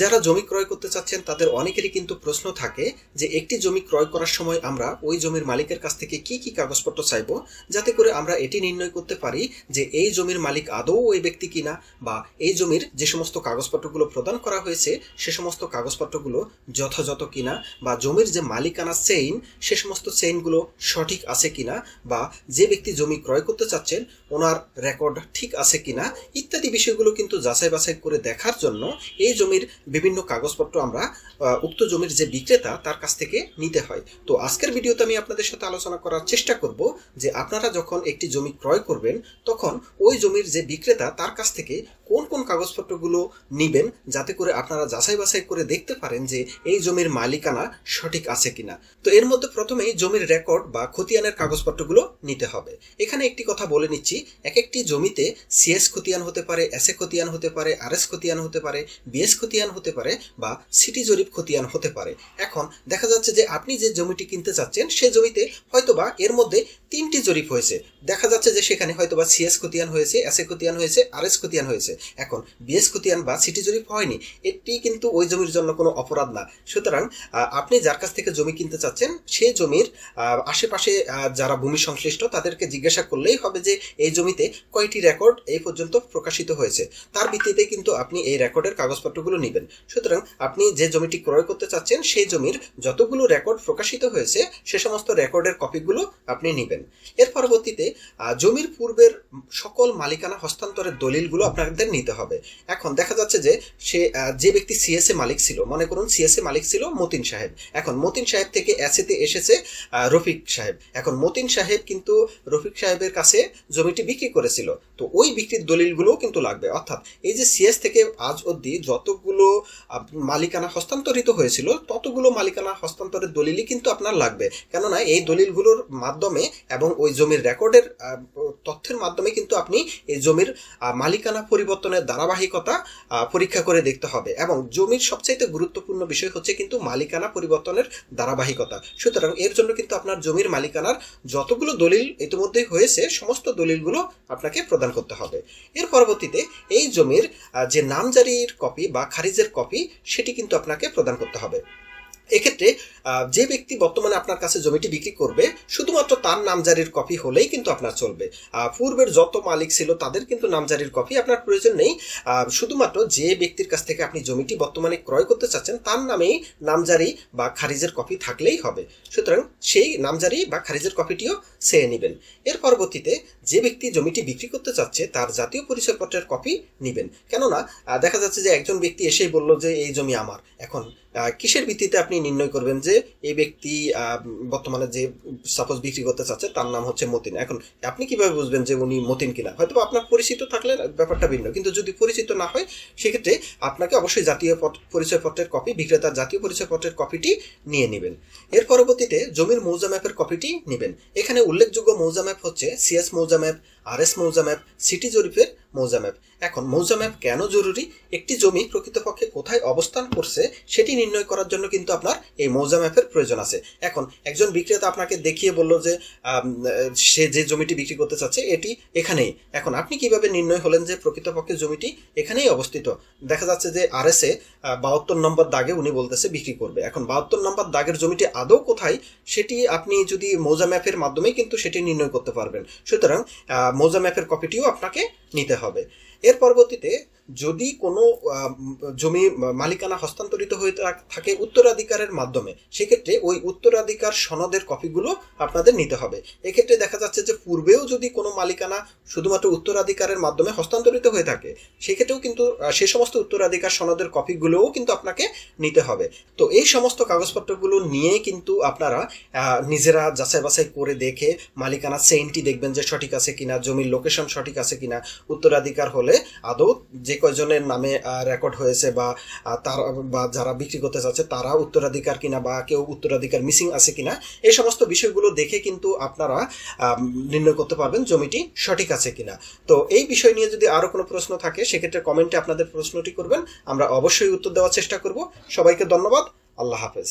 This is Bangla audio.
যারা জমি ক্রয় করতে চাচ্ছেন, তাদের অনেকেরই কিন্তু প্রশ্ন থাকে যে একটি জমি ক্রয় করার সময় আমরা ওই জমির মালিকের কাছ থেকে কি কি কাগজপত্র চাইব, যাতে করে আমরা এটি নির্ণয় করতে পারি যে এই জমির মালিক আদৌ ওই ব্যক্তি কিনা বা এই জমির যে সমস্ত কাগজপত্রগুলো প্রদান করা হয়েছে, সে সমস্ত কাগজপত্রগুলো যথাযথ কিনা বা জমির যে মালিকানা চেইন সে সমস্ত চেইনগুলো সঠিক আছে কিনা বা যে ব্যক্তি জমি ক্রয় করতে চাচ্ছেন, ওনার রেকর্ড ঠিক আছে কিনা ইত্যাদি বিষয়গুলো কিন্তু যাচাই বাছাই করে দেখার জন্য এই জমির বিভিন্ন কাগজপত্র আমরা উক্ত জমির যে বিক্রেতা, তার কাছ থেকে নিতে হয়। তো আজকের ভিডিওতে আমি আপনাদের সাথে আলোচনা করার চেষ্টা করব যে আপনারা যখন একটি জমি ক্রয় করবেন, তখন ওই জমির যে বিক্রেতা, তার কাছ থেকে কোন কোন কাগজপত্রগুলো নিবেন যাতে করে আপনারা যাচাই বাছাই করে দেখতে পারেন যে এই জমির মালিকানা সঠিক আছে কিনা। তো এর মধ্যে প্রথমেই জমির রেকর্ড বা খতিয়ানের কাগজপত্রগুলো নিতে হবে। এখানে একটি কথা বলে নিচ্ছি এক একটি জমিতে সিএস খতিয়ান হতে পারে এসএ খতিয়ান হতে পারে আর এস খতিয়ান হতে পারে বিএস খতিয়ান হতে পারে বা সিটি জরিপ খতিয়ান হতে পারে। এখন দেখা যাচ্ছে যে আপনি যে জমিটি কিনতে চাচ্ছেন, সে জমিতে হয়তোবা এর মধ্যে তিনটি জরিপ হয়েছে। দেখা যাচ্ছে যে সেখানে হয়তোবা সিএস খতিয়ান হয়েছে এসএ খতিয়ান হয়েছে আর এস খতিয়ান হয়েছে। এখন বিএস খতিয়ান বা সিটি জরিপ হয়নি, এটি কিন্তু ওই জমির জন্য কোনো অপরাধ না। সুতরাং আপনি যার কাছ থেকে জমি কিনতে চাচ্ছেন সেই জমির আশেপাশে যারা ভূমি সংশ্লিষ্ট, তাদেরকে জিজ্ঞাসা করলেই হবে যে এই জমিতে কয়টি রেকর্ড এই পর্যন্ত প্রকাশিত হয়েছে। তার ভিত্তিতে কিন্তু আপনি এই রেকর্ডের কাগজপত্রগুলো নেবেন। সুতরাং, আপনি যে জমিটি ক্রয় করতে চাচ্ছেন, সেই জমির যতগুলো রেকর্ড প্রকাশিত হয়েছে, সে সমস্ত রেকর্ডের কপিগুলো আপনি নেবেন। এর পরবর্তীতে জমির পূর্বের সকল মালিকানা হস্তান্তরের দলিলগুলো আপনাদের নিতে হবে। এখন দেখা যাচ্ছে যে সে যে ব্যক্তি সিএসএ মালিক ছিল, মনে করুন সিএসএ মালিক ছিল মতিন সাহেব। এখন মতিন সাহেব থেকে এসএতে এসেছে রফিক সাহেব। এখন মতিন সাহেব কিন্তু রফিক সাহেবের কাছে জমিটি বিক্রি করেছিল। তো ওই বিক্রির দলিলগুলোও কিন্তু লাগবে। অর্থাৎ এই যে সিএস থেকে আজ অবধি যতগুলো মালিকানা হস্তান্তরিত হয়েছিল, ততগুলো মালিকানা হস্তান্তরের দলিলই কিন্তু আপনার লাগবে। কেননা এই দলিলগুলোর মাধ্যমে এবং ওই জমির রেকর্ডের তথ্যের মাধ্যমে কিন্তু আপনি এই জমির মালিকানা মালিকানা পরিবর্তনের ধারাবাহিকতা পরীক্ষা করে দেখতে হবে এবং জমির সবচাইতে গুরুত্বপূর্ণ বিষয় হচ্ছে কিন্তু মালিকানা পরিবর্তনের ধারাবাহিকতা। সুতরাং এর জন্য কিন্তু আপনার জমির মালিকানার যতগুলো দলিল ইতিমধ্যেই হয়েছে, সমস্ত দলিলগুলো আপনাকে প্রদান করতে হবে। এর পরবর্তীতে এই জমির যে নামজারির কপি বা খারিজের কপি, সেটি কিন্তু আপনাকে প্রদান করতে হবে। এক্ষেত্রে যে ব্যক্তি বর্তমানে আপনার কাছে জমিটি বিক্রি করবে, শুধুমাত্র তার নামজারির কপি হলেই কিন্তু আপনার চলবে। পূর্বের যত মালিক ছিল তাদের কিন্তু নামজারির কপি আপনার প্রয়োজন নেই। শুধুমাত্র যে ব্যক্তির কাছ থেকে আপনি জমিটি বর্তমানে ক্রয় করতে চাচ্ছেন, তার নামেই নামজারি বা খারিজের কপি থাকলেই হবে। সুতরাং সেই নামজারি বা খারিজের কপিটিও চেয়ে নেবেন। এর পরবর্তীতে যে ব্যক্তি জমিটি বিক্রি করতে চাচ্ছে, তার জাতীয় পরিচয়পত্রের কপি নেবেন। কেননা দেখা যাচ্ছে যে একজন ব্যক্তি এসেই বলল যে, এই জমি আমার। এখন কিসের ভিত্তিতে আপনি নির্ণয় করবেন যে এই ব্যক্তি বর্তমানে যে সাপোজ বিক্রি করতে চাচ্ছে, তার নাম হচ্ছে মতিন। এখন আপনি কীভাবে বুঝবেন যে উনি মতিন কিনা? হয়তো আপনার পরিচিত থাকলে ব্যাপারটা ভিন্ন, কিন্তু যদি পরিচিত না হয়, সেক্ষেত্রে আপনাকে অবশ্যই জাতীয় পরিচয়পত্রের কপি বিক্রেতার জাতীয় পরিচয়পত্রের কপিটি নিয়ে নেবেন। এর পরবর্তীতে জমির মৌজা ম্যাপের কপিটি নেবেন। এখানে উল্লেখযোগ্য মৌজা ম্যাপ হচ্ছে CS mouza map R S mouza map, city জরিপের মৌজা ম্যাপ। এখন, মৌজা ম্যাপ কেন জরুরি? একটি জমি প্রকৃতপক্ষে কোথায় অবস্থান করছে, সেটি নির্ণয় করার জন্য কিন্তু আপনার এই মৌজা ম্যাপের প্রয়োজন আছে। এখন, একজন বিক্রেতা আপনাকে দেখিয়ে বলল যে সে যে জমিটি বিক্রি করতে চাচ্ছে, এটি এখানেই। এখন, আপনি কীভাবে নির্ণয় হলেন যে প্রকৃতপক্ষে জমিটি এখানেই অবস্থিত? দেখা যাচ্ছে যে আর এস বাহাত্তর নম্বর দাগে উনি বলতেছে বিক্রি করবে। এখন, বাহাত্তর নম্বর দাগের জমিটি আদৌ কোথায়, সেটি আপনি যদি মৌজা ম্যাপের মাধ্যমেই কিন্তু সেটি নির্ণয় করতে পারবেন। সুতরাং মৌজা ম্যাপের কপিটিও আপনাকে নিতে হবে। এর পরবর্তীতে যদি কোনো জমি মালিকানা হস্তান্তরিত হয়ে থাকে উত্তরাধিকারের মাধ্যমে, সেক্ষেত্রে ওই উত্তরাধিকার সনদের কপিগুলো আপনাদের নিতে হবে। এক্ষেত্রে দেখা যাচ্ছে যে পূর্বেও যদি কোনো মালিকানা শুধুমাত্র উত্তরাধিকারের মাধ্যমে হস্তান্তরিত হয়ে থাকে, সেক্ষেত্রেও কিন্তু সে সমস্ত উত্তরাধিকার সনদের কপিগুলোও কিন্তু আপনাকে নিতে হবে। তো এই সমস্ত কাগজপত্রগুলো নিয়ে কিন্তু আপনারা নিজেরা যাচাই বাছাই করে দেখে মালিকানা চেইনটি দেখবেন যে সঠিক আছে কিনা, জমির লোকেশন সঠিক আছে কিনা, উত্তরাধিকার হলে আদৌ যে কয়জনের নামে রেকর্ড হয়েছে বা তার, বা যারা বিক্রি করতে চাচ্ছে তারা উত্তরাধিকার কিনা বা কেউ উত্তরাধিকার মিসিং আছে কিনা, এই সমস্ত বিষয়গুলো দেখে কিন্তু আপনারা নির্ণয় করতে পারবেন জমিটি সঠিক আছে কিনা। তো এই বিষয় নিয়ে যদি আরও কোনো প্রশ্ন থাকে, সেক্ষেত্রে কমেন্টে আপনাদের প্রশ্নটি করবেন, আমরা অবশ্যই উত্তর দেওয়ার চেষ্টা করব। সবাইকে ধন্যবাদ, আল্লাহ হাফেজ।